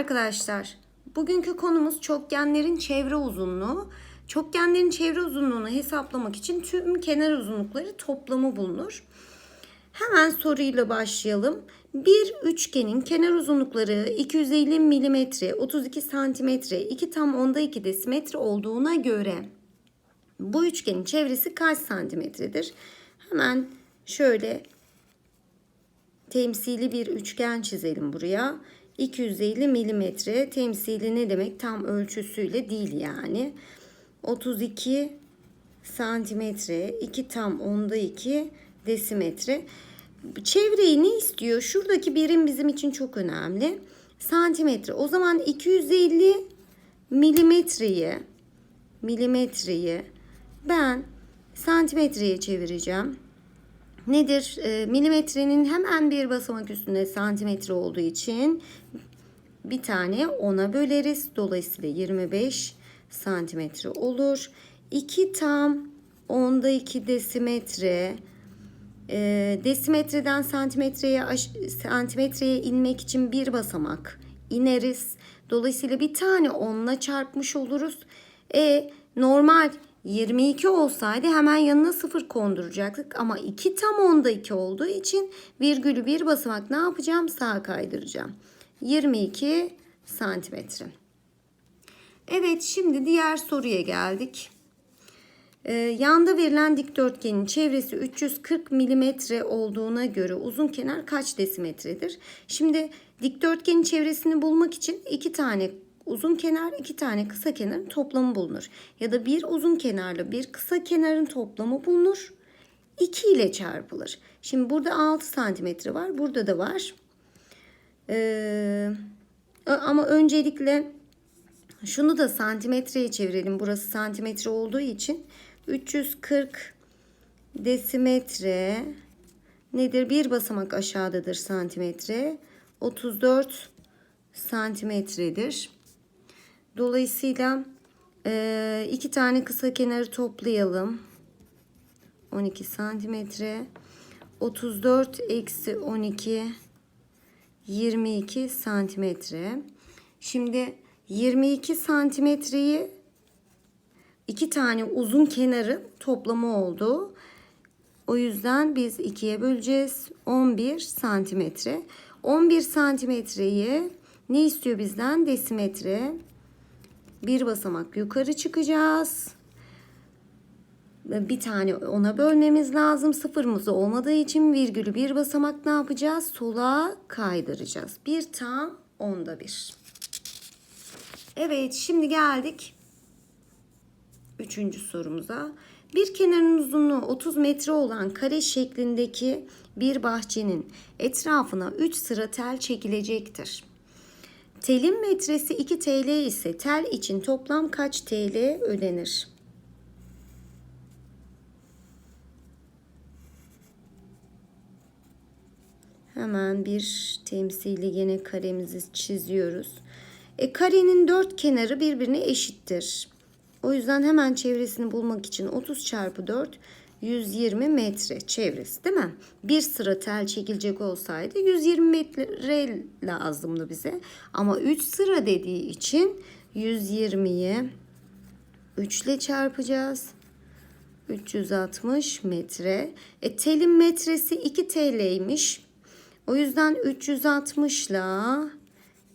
arkadaşlar. Bugünkü konumuz çokgenlerin çevre uzunluğu. Çokgenlerin çevre uzunluğunu hesaplamak için tüm kenar uzunlukları toplamı bulunur. Hemen soruyla başlayalım. Bir üçgenin kenar uzunlukları 250 mm, 32 cm, 2 tam onda 2 desimetre olduğuna göre bu üçgenin çevresi kaç santimetredir? Hemen şöyle temsili bir üçgen çizelim buraya. 250 milimetre temsili ne demek? Tam ölçüsüyle değil yani. 32 santimetre 2 tam onda 2 desimetre. Çevreyi ne istiyor? Şuradaki birim bizim için çok önemli. Santimetre. O zaman 250 milimetreyi milimetreyi ben santimetreye çevireceğim. Nedir? E, milimetrenin hemen bir basamak üstünde santimetre olduğu için bir tane ona böleriz. Dolayısıyla 25 santimetre olur. 2 tam onda 2 desimetre e, desimetreden santimetreye santimetreye inmek için bir basamak ineriz. Dolayısıyla bir tane onla çarpmış oluruz. E normal 22 olsaydı hemen yanına 0 konduracaktık. Ama 2 tam onda 2 olduğu için virgülü bir basamak ne yapacağım? Sağa kaydıracağım. 22 santimetre. Evet şimdi diğer soruya geldik. Ee, yanda verilen dikdörtgenin çevresi 340 milimetre olduğuna göre uzun kenar kaç desimetredir? Şimdi dikdörtgenin çevresini bulmak için iki tane uzun kenar iki tane kısa kenarın toplamı bulunur. Ya da bir uzun kenarla bir kısa kenarın toplamı bulunur. 2 ile çarpılır. Şimdi burada 6 santimetre var. Burada da var. Ee, ama öncelikle şunu da santimetreye çevirelim. Burası santimetre olduğu için 340 desimetre nedir? Bir basamak aşağıdadır santimetre. 34 santimetredir. Dolayısıyla e, iki tane kısa kenarı toplayalım. 12 santimetre. 34 eksi 12 22 santimetre. Şimdi 22 santimetreyi iki tane uzun kenarın toplamı oldu. O yüzden biz ikiye böleceğiz. 11 santimetre. 11 santimetreyi ne istiyor bizden? Desimetre. Bir basamak yukarı çıkacağız. Bir tane ona bölmemiz lazım. Sıfırımız olmadığı için virgülü bir basamak ne yapacağız? Sola kaydıracağız. Bir tam onda bir. Evet şimdi geldik üçüncü sorumuza. Bir kenarın uzunluğu 30 metre olan kare şeklindeki bir bahçenin etrafına 3 sıra tel çekilecektir. Telin metresi 2 TL ise tel için toplam kaç TL ödenir? Hemen bir temsili yine karemizi çiziyoruz. E, karenin dört kenarı birbirine eşittir. O yüzden hemen çevresini bulmak için 30 çarpı 4 120 metre çevresi değil mi? Bir sıra tel çekilecek olsaydı 120 metre lazımdı bize. Ama 3 sıra dediği için 120'yi 3 ile çarpacağız. 360 metre. E, telin metresi 2 TL'ymiş. O yüzden 360 ile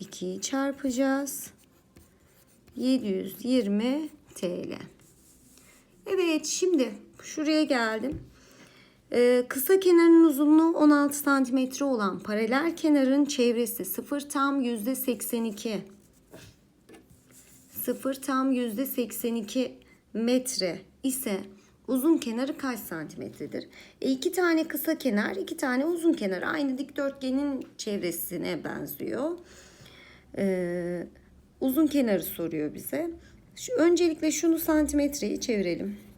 2'yi çarpacağız. 720 TL. Evet şimdi şuraya geldim. Ee, kısa kenarın uzunluğu 16 santimetre olan paralel kenarın çevresi 0 tam yüzde 82. 0 tam yüzde 82 metre ise uzun kenarı kaç santimetredir? E iki tane kısa kenar, iki tane uzun kenar aynı dikdörtgenin çevresine benziyor. Ee, uzun kenarı soruyor bize. Şu, öncelikle şunu santimetreyi çevirelim.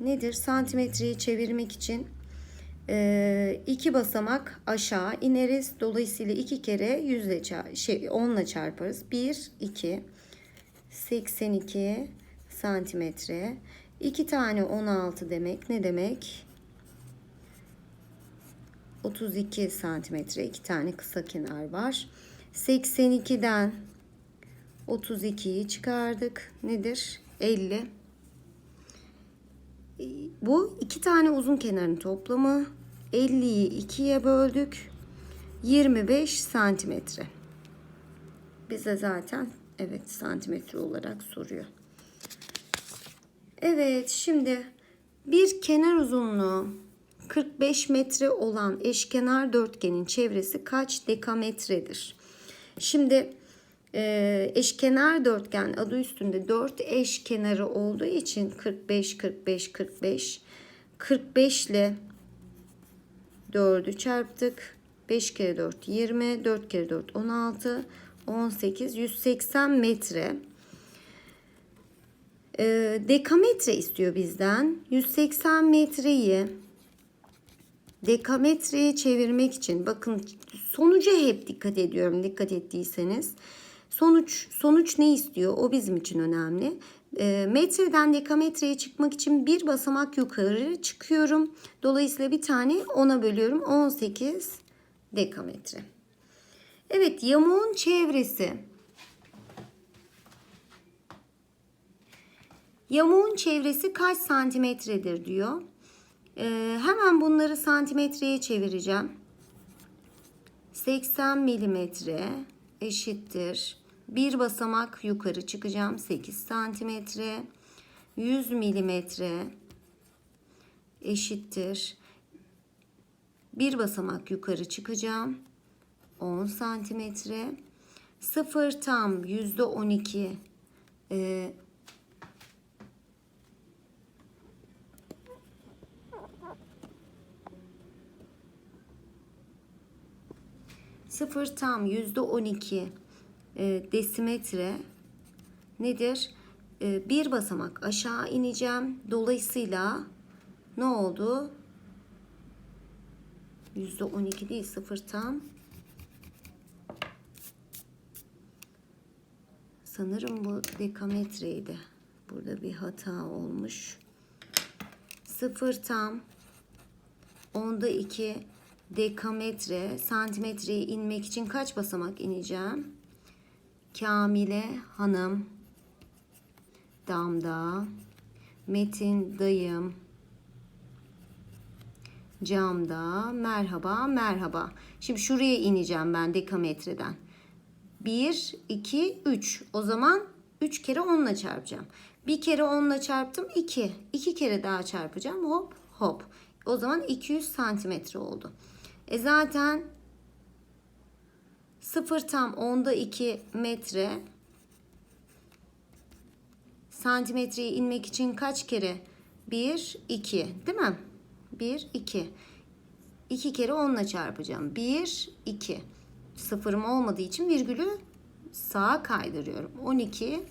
Nedir? Santimetreyi çevirmek için e, iki basamak aşağı ineriz. Dolayısıyla iki kere yüzle şey, onla çarparız. 1, 2, 82 santimetre. İki tane 16 demek ne demek? 32 santimetre iki tane kısa kenar var. 82'den 32'yi çıkardık. Nedir? 50. Bu iki tane uzun kenarın toplamı. 50'yi 2'ye böldük. 25 santimetre. Bize zaten evet santimetre olarak soruyor. Evet şimdi bir kenar uzunluğu 45 metre olan eşkenar dörtgenin çevresi kaç dekametredir? Şimdi e, eşkenar dörtgen adı üstünde 4 eş kenarı olduğu için 45 45 45 45 ile 4'ü çarptık. 5 kere 4 20, 4 kere 4 16, 18, 180 metre. E, dekametre istiyor bizden. 180 metreyi dekametreye çevirmek için bakın sonuca hep dikkat ediyorum dikkat ettiyseniz. Sonuç sonuç ne istiyor? O bizim için önemli. E, metreden dekametreye çıkmak için bir basamak yukarı çıkıyorum. Dolayısıyla bir tane 10'a bölüyorum. 18 dekametre. Evet yamuğun çevresi. Yamuğun çevresi kaç santimetredir diyor. Ee, hemen bunları santimetreye çevireceğim. 80 milimetre eşittir. Bir basamak yukarı çıkacağım. 8 santimetre. 100 milimetre eşittir. Bir basamak yukarı çıkacağım. 10 santimetre. 0 tam yüzde 12 e, Sıfır tam yüzde 12 e, desimetre nedir? E, bir basamak aşağı ineceğim. Dolayısıyla ne oldu? Yüzde 12 değil sıfır tam. Sanırım bu dekametreydi. Burada bir hata olmuş. Sıfır tam. Onda iki dekametre. Santimetreye inmek için kaç basamak ineceğim? Kamile Hanım. Damda. Metin dayım. Camda. Merhaba, merhaba. Şimdi şuraya ineceğim ben dekametreden. 1, 2, 3. O zaman 3 kere 10 ile çarpacağım. Bir kere 10 ile çarptım 2. 2 kere daha çarpacağım. Hop hop. O zaman 200 santimetre oldu. E zaten 0 tam onda 2 metre santimetreye inmek için kaç kere? 1, 2 değil mi? 1, 2. 2 kere 10 ile çarpacağım. 1, 2. Sıfırım olmadığı için virgülü sağa kaydırıyorum. 12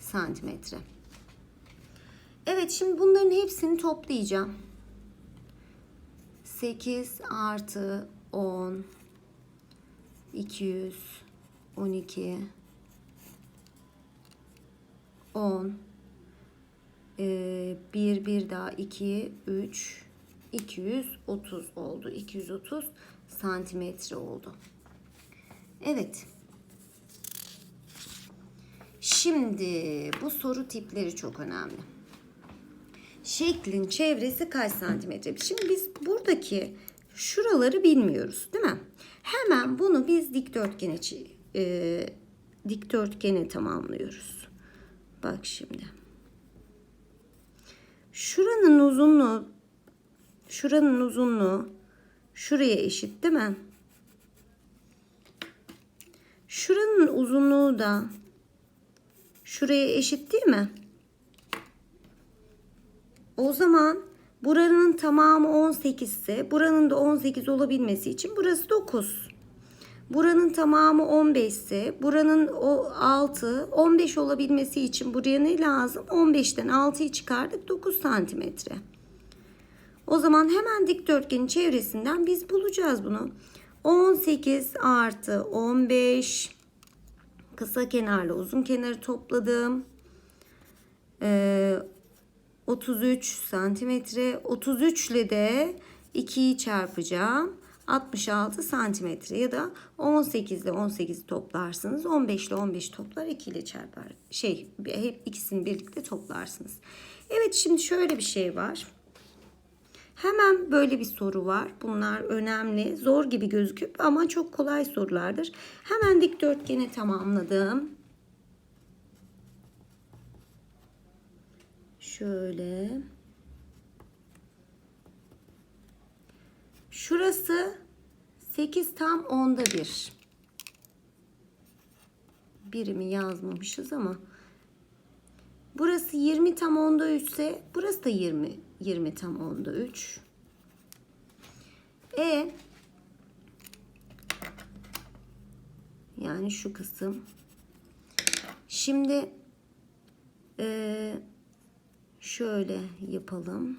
santimetre. Evet şimdi bunların hepsini toplayacağım. 8 artı 10 200 12 10 ee, 1 1 daha 2 3 230 oldu. 230 santimetre oldu. Evet. Şimdi bu soru tipleri çok önemli. Şeklin çevresi kaç santimetre? Şimdi biz buradaki şuraları bilmiyoruz değil mi? Hemen bunu biz dikdörtgene, e, dikdörtgene tamamlıyoruz. Bak şimdi. Şuranın uzunluğu şuranın uzunluğu şuraya eşit değil mi? Şuranın uzunluğu da şuraya eşit değil mi? O zaman buranın tamamı 18 ise buranın da 18 olabilmesi için burası 9. Buranın tamamı 15 ise buranın o 6, 15 olabilmesi için buraya ne lazım? 15'ten 6'yı çıkardık 9 santimetre. O zaman hemen dikdörtgenin çevresinden biz bulacağız bunu. 18 artı 15 kısa kenarla uzun kenarı topladım. Ee, 33 santimetre. 33 ile de 2'yi çarpacağım. 66 santimetre ya da 18 ile 18 toplarsınız. 15 ile 15 toplar 2 ile çarpar. Şey hep ikisini birlikte toplarsınız. Evet şimdi şöyle bir şey var. Hemen böyle bir soru var. Bunlar önemli. Zor gibi gözüküp ama çok kolay sorulardır. Hemen dikdörtgeni tamamladım. Şöyle. Şurası 8 tam onda bir. Birimi yazmamışız ama. Burası 20 tam onda 3 ise burası da 20 20 tam onda 3. E yani şu kısım. Şimdi e, şöyle yapalım.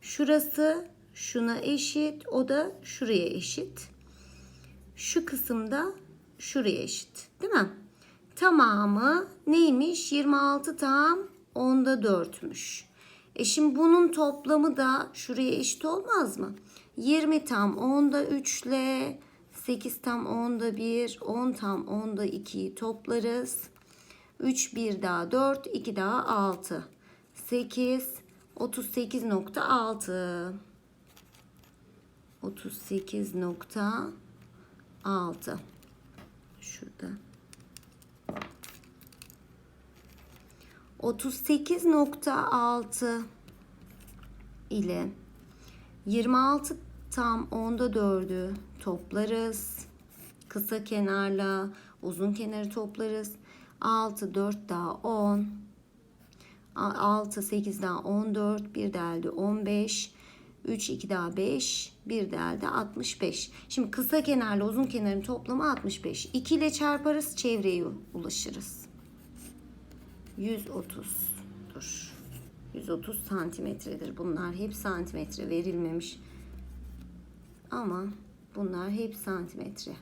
Şurası şuna eşit, o da şuraya eşit. Şu kısımda şuraya eşit, değil mi? Tamamı neymiş? 26 tam onda 4'müş. E şimdi bunun toplamı da şuraya eşit olmaz mı? 20 tam onda 3 ile 8 tam onda 1, 10 tam onda 2'yi toplarız. 3 1 daha 4, 2 daha 6. 8 38.6 38.6 şurada 38.6 ile 26 tam onda 4'ü toplarız. Kısa kenarla uzun kenarı toplarız. 6 4 daha 10 6 8 daha 14 bir de elde 15 3 2 daha 5 bir de elde 65 şimdi kısa kenarla uzun kenarın toplamı 65 2 ile çarparız çevreye ulaşırız. 130 dur 130 santimetredir. Bunlar hep santimetre verilmemiş. Ama bunlar hep santimetre